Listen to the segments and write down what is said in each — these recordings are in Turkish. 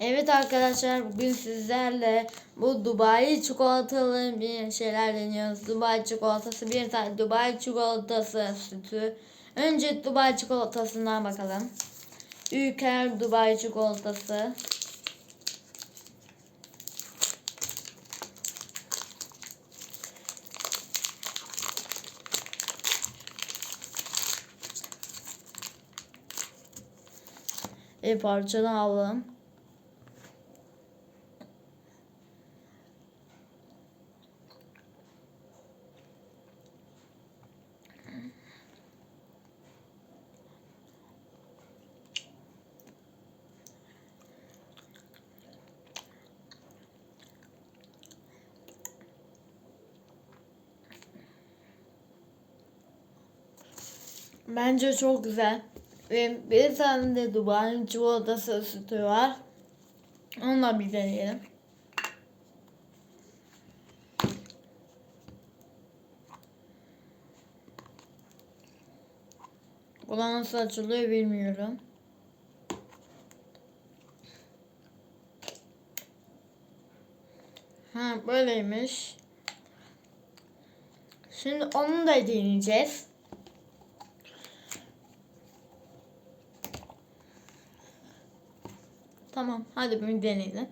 Evet arkadaşlar bugün sizlerle bu Dubai çikolatalı bir şeyler deniyoruz. Dubai çikolatası bir tane Dubai çikolatası sütü. Önce Dubai çikolatasından bakalım. Ülker Dubai çikolatası. Bir parçadan alalım. Bence çok güzel. Ve bir tane de Dubai'nin çikolatası sütü var. Onunla bir deneyelim. Da nasıl açılıyor bilmiyorum. Ha böyleymiş. Şimdi onu da deneyeceğiz. Tamam hadi bir deneyelim.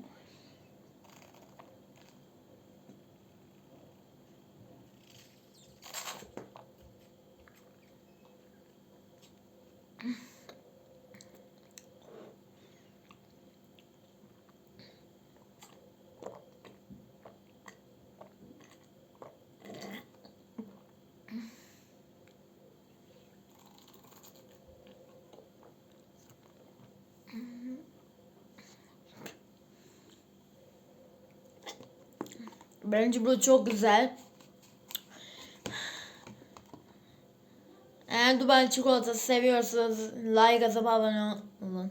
Bence bu çok güzel. Eğer Dubai çikolatası seviyorsanız like atıp abone olun.